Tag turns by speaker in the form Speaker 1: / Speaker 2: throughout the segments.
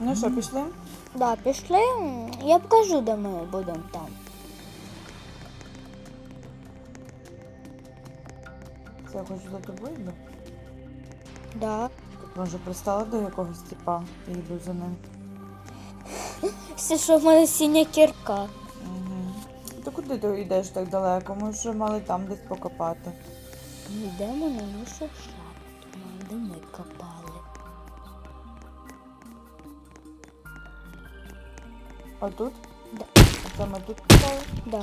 Speaker 1: Ну що, пішли?
Speaker 2: Да, пішли. Я покажу, де ми будемо там.
Speaker 1: Це я хочу за тобою йду.
Speaker 2: Да.
Speaker 1: Тут може пристала до якогось типа і йду за ним.
Speaker 2: Все, що в мене синя кірка.
Speaker 1: Угу. То куди ти йдеш так далеко? Ми вже мали там десь покопати.
Speaker 2: Йдемо на нашу шахту, де ми копали.
Speaker 1: А тут?
Speaker 2: Да.
Speaker 1: Це ми тут копали?
Speaker 2: Да.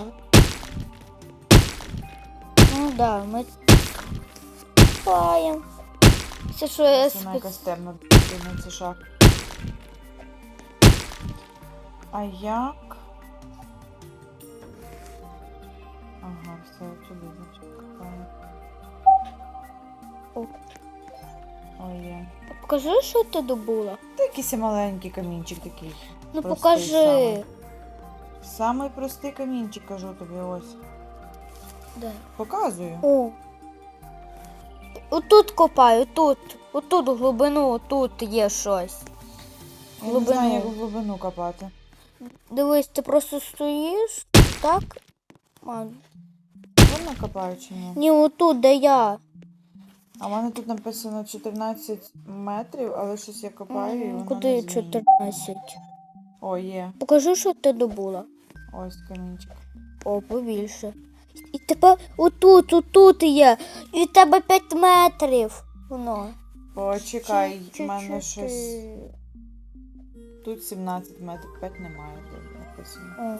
Speaker 2: Ну да, ми копаємо. Все, що я
Speaker 1: вона
Speaker 2: спец...
Speaker 1: якась темна на це шаг. А як? Ага, все туди значить копаю.
Speaker 2: О.
Speaker 1: Ой.
Speaker 2: Покажи, що ти добула.
Speaker 1: Та якийсь маленький камінчик такий.
Speaker 2: Ну
Speaker 1: Простий
Speaker 2: покажи.
Speaker 1: самий. Самий простий камінчик, кажу тобі, ось.
Speaker 2: Де?
Speaker 1: Показую.
Speaker 2: О. Отут копай, отут. Отут глибину, отут є щось.
Speaker 1: Я не знаю, як в глибину копати.
Speaker 2: Дивись, ти просто стоїш, так? А,
Speaker 1: Вона копаю чи ні?
Speaker 2: ні, отут, де я.
Speaker 1: А в мене тут написано 14 метрів, але щось я копаю і воно
Speaker 2: Куди
Speaker 1: змінює.
Speaker 2: 14?
Speaker 1: О, є.
Speaker 2: Покажи, що ти добула.
Speaker 1: Ось камінчик.
Speaker 2: О, побільше. І тепер отут, отут є. І в тебе 5 метрів. Воно.
Speaker 1: Почекай,
Speaker 2: Чи-
Speaker 1: в мене
Speaker 2: чи-
Speaker 1: щось.
Speaker 2: чи-
Speaker 1: Тут 17 метрів, 5 немає де написано.
Speaker 2: О.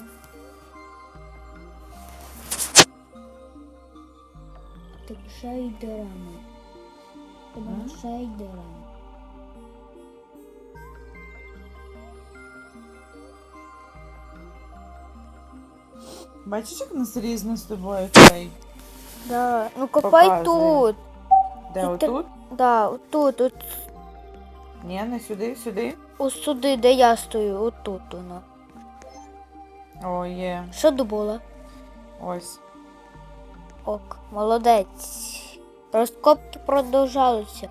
Speaker 2: Так шейдерами. Тебе
Speaker 1: М?
Speaker 2: шейдерами.
Speaker 1: Бачиш, як у нас різно з тобою цей?
Speaker 2: Да. Ну копай
Speaker 1: Показує.
Speaker 2: тут.
Speaker 1: Де
Speaker 2: Тут
Speaker 1: отут?
Speaker 2: Да, отут, от,
Speaker 1: Ні, не сюди, сюди.
Speaker 2: ось сюди, де я стою, отут воно.
Speaker 1: О, є.
Speaker 2: Що добула?
Speaker 1: Ось.
Speaker 2: Ок, молодець. Розкопки продовжалися.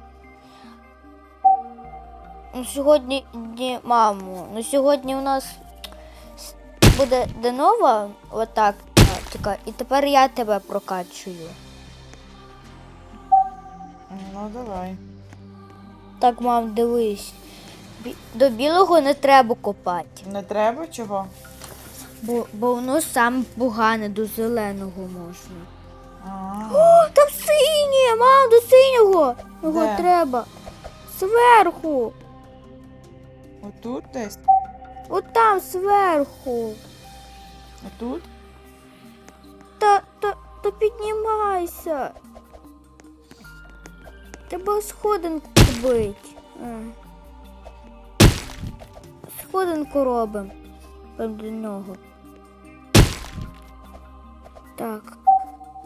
Speaker 2: Сьогодні, ні, мамо, ну сьогодні у нас буде денова, отак, тільки, і тепер я тебе прокачую.
Speaker 1: Ну, давай.
Speaker 2: Так, мам, дивись. Бі- До білого не треба копати,
Speaker 1: Не треба чого?
Speaker 2: бо, бо воно саме погане, до зеленого можна. О, там синє, мам, до синього. Його
Speaker 1: Де?
Speaker 2: треба. Зверху.
Speaker 1: отут десь?
Speaker 2: От там зверху.
Speaker 1: Отут?
Speaker 2: Та, та, та піднімайся. Треба сходинку робити. Сходинку робимо. До нього. Так.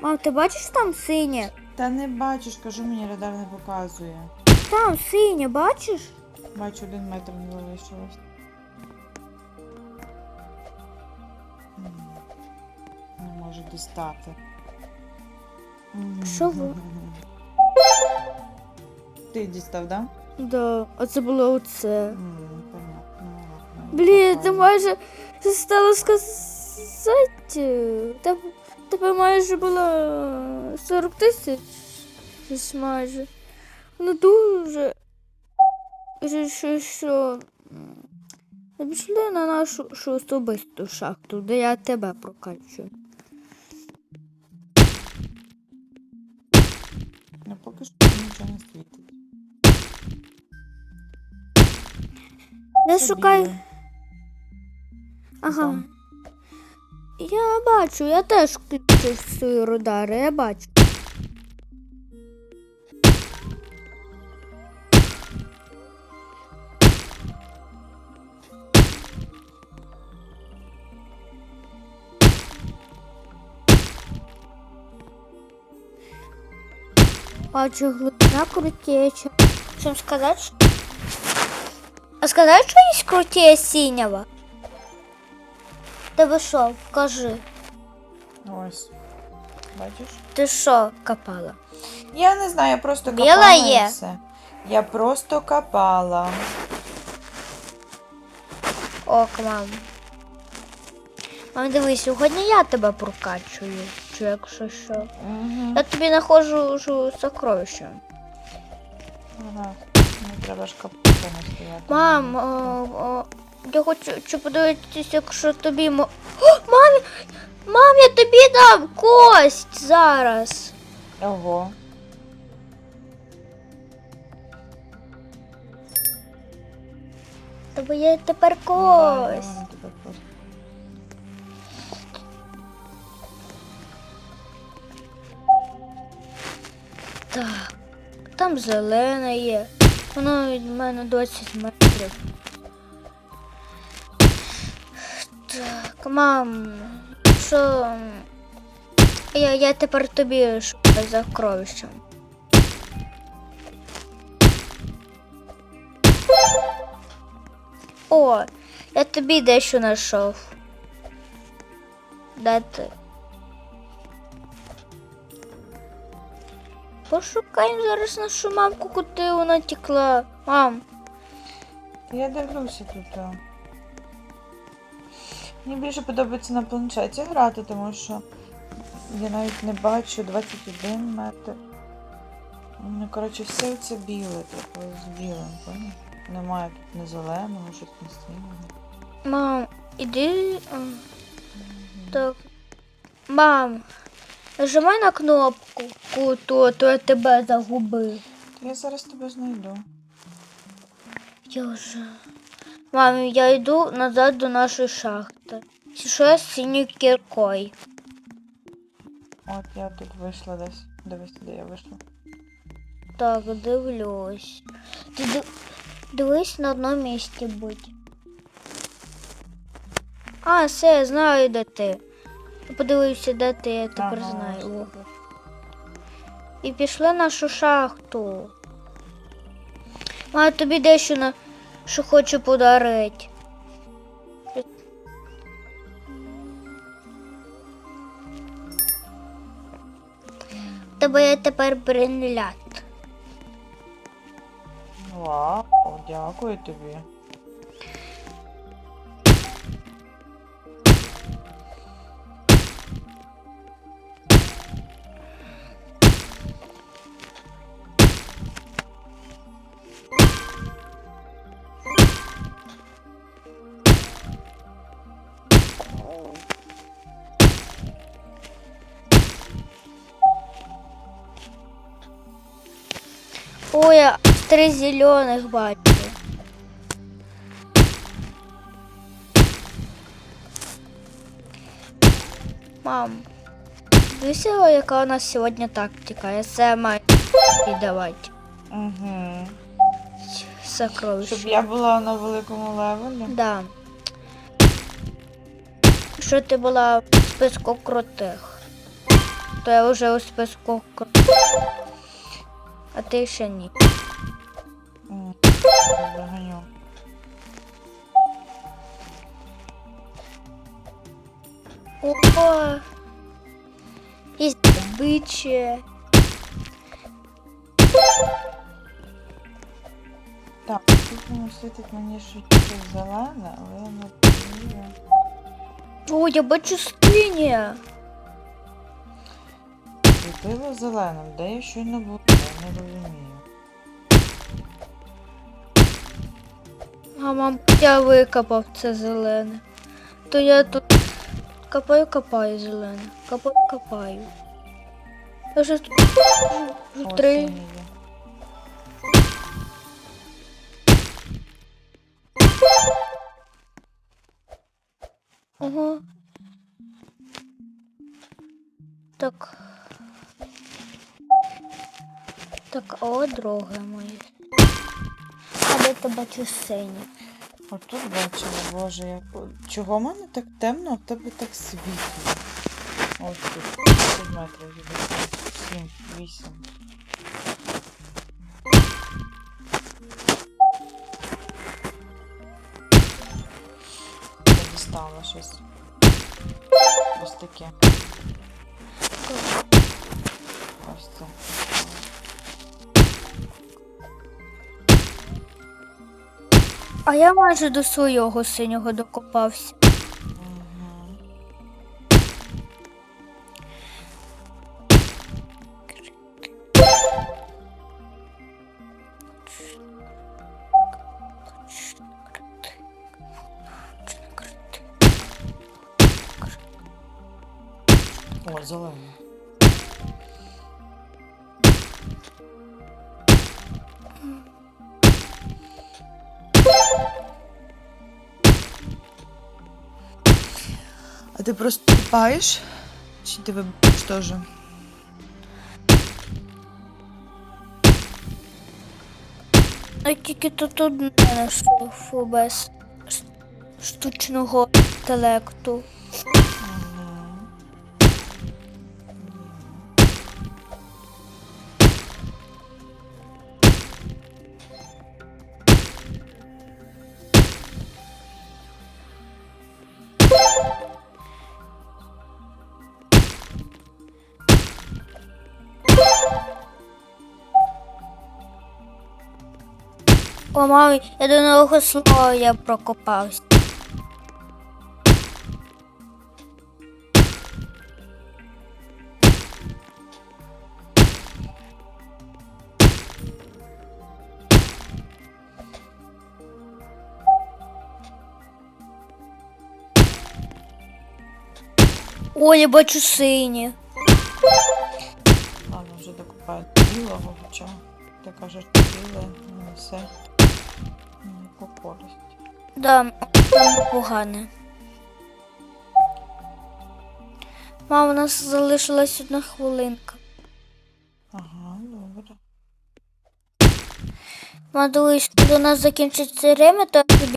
Speaker 2: Мам, ти бачиш там синє?
Speaker 1: Та не бачиш, кажу, мені радар не показує.
Speaker 2: Там синє, бачиш?
Speaker 1: Бачу, один метр не залишилось. Не можу дістати.
Speaker 2: Що ви?
Speaker 1: Ти дістав, да?
Speaker 2: Да, а це було оце.
Speaker 1: М, понятно,
Speaker 2: Блін, ти майже стало сказати. Тебе, тебе майже було 40 тисяч. Майже. Ну дуже. Що, що. Пішли на нашу що особисту шахту, де я тебе прокачую.
Speaker 1: Ну, поки що нічого не світить.
Speaker 2: Не шукай. Ага. Я бачу, я теж свої радари, я бачу. Бачу глибина крутеча. Що сказати? що- А сказати, що є крутее синього? Тебе що, покажи.
Speaker 1: Ось. Бачиш?
Speaker 2: Ти що копала?
Speaker 1: Я не знаю, я просто
Speaker 2: Біла
Speaker 1: копала
Speaker 2: є?
Speaker 1: і все. Я просто копала.
Speaker 2: Ок, мам. Мам, дивись, сьогодні я тебе прокачую. Чи якщо що.
Speaker 1: Угу.
Speaker 2: Я тобі знаходжу ж сокровища.
Speaker 1: Ага. Не треба ж капуста не стояти.
Speaker 2: Мам, о, о, я хочу, хочу подивитися, якщо тобі мо. О, мам, мам, я тобі дам кость зараз.
Speaker 1: Ого.
Speaker 2: Тобі є тепер
Speaker 1: я
Speaker 2: кость.
Speaker 1: вона тебе просто-
Speaker 2: Так, там зелене є. Воно від мене 20 метрів. Так, мам, що. Я, я тепер тобі шукаю за кровищем. О, я тобі дещо знайшов. Де ти? Пошукаємо зараз нашу мамку, куди вона тікла. Мам,
Speaker 1: Я дивлюся тут. Мені більше подобається на планшеті грати, тому що я навіть не бачу 21 метр. Ну, коротше, все це біле, типу, з білим, поняв? Немає тут не зеленого, щось не синього.
Speaker 2: мам, іди. а, Так. Мам, нажимай на кнопку, то, то я тебе загубив.
Speaker 1: Я зараз тебе знайду.
Speaker 2: Я вже. Мам, я йду назад до нашої шахти. Що я з синьою кіркою.
Speaker 1: От я тут вийшла десь. Дивись, де я вийшла.
Speaker 2: Так, дивлюсь. Ти див- дивись на одному місці будь. А, все, я знаю, де ти. Подивився, де ти, я тепер
Speaker 1: Ага,
Speaker 2: знаю. О.
Speaker 1: супер.
Speaker 2: І пішли нашу шахту. Маю тобі дещо на що хочу подарити. Тебе є тепер бренлят.
Speaker 1: Вау, дякую тобі.
Speaker 2: Ой, я три зелених бачу. Мам, дивися, яка у нас сьогодні тактика. Я це маю віддавати.
Speaker 1: Угу.
Speaker 2: Сокровище.
Speaker 1: Щоб я була на великому левелі.
Speaker 2: Да. Що ти була в списку крутих, то я вже у списку крутих. А ти ще ні.
Speaker 1: Заганю.
Speaker 2: О, є бичі.
Speaker 1: Так, тут воно світить мені щось зелене, але я не розумію.
Speaker 2: О, я бачу скиня.
Speaker 1: Світило зеленим, де я щойно була, я не розумію.
Speaker 2: А мам, я викопав це зелене. То я тут копаю, копаю зелене. Копаю, копаю. Я вже тут три. Ага. Так. Так, от друге моє. А де ти бачу синє?
Speaker 1: Отут бачила, боже, як... Чого в мене так темно, а в тебе так світло? Ось тут, 10 метрів від 7, 8. Я дістала щось. Ось таке.
Speaker 2: А я майже до свого синього докопався.
Speaker 1: Зелений. Ти просто тупаєш? Чи ти вибачиш теж?
Speaker 2: А тільки тут одне штуфу без штучного інтелекту. Мамі, я до нового слова я прокопався. О, я бачу синє.
Speaker 1: Ладно, вже докупаю білого, хоча ти кажеш, біле, не все. Користь.
Speaker 2: Да, там погане. Мам, у нас залишилась одна хвилинка.
Speaker 1: Ага, добре.
Speaker 2: Мадусь, коли у нас закінчиться время, то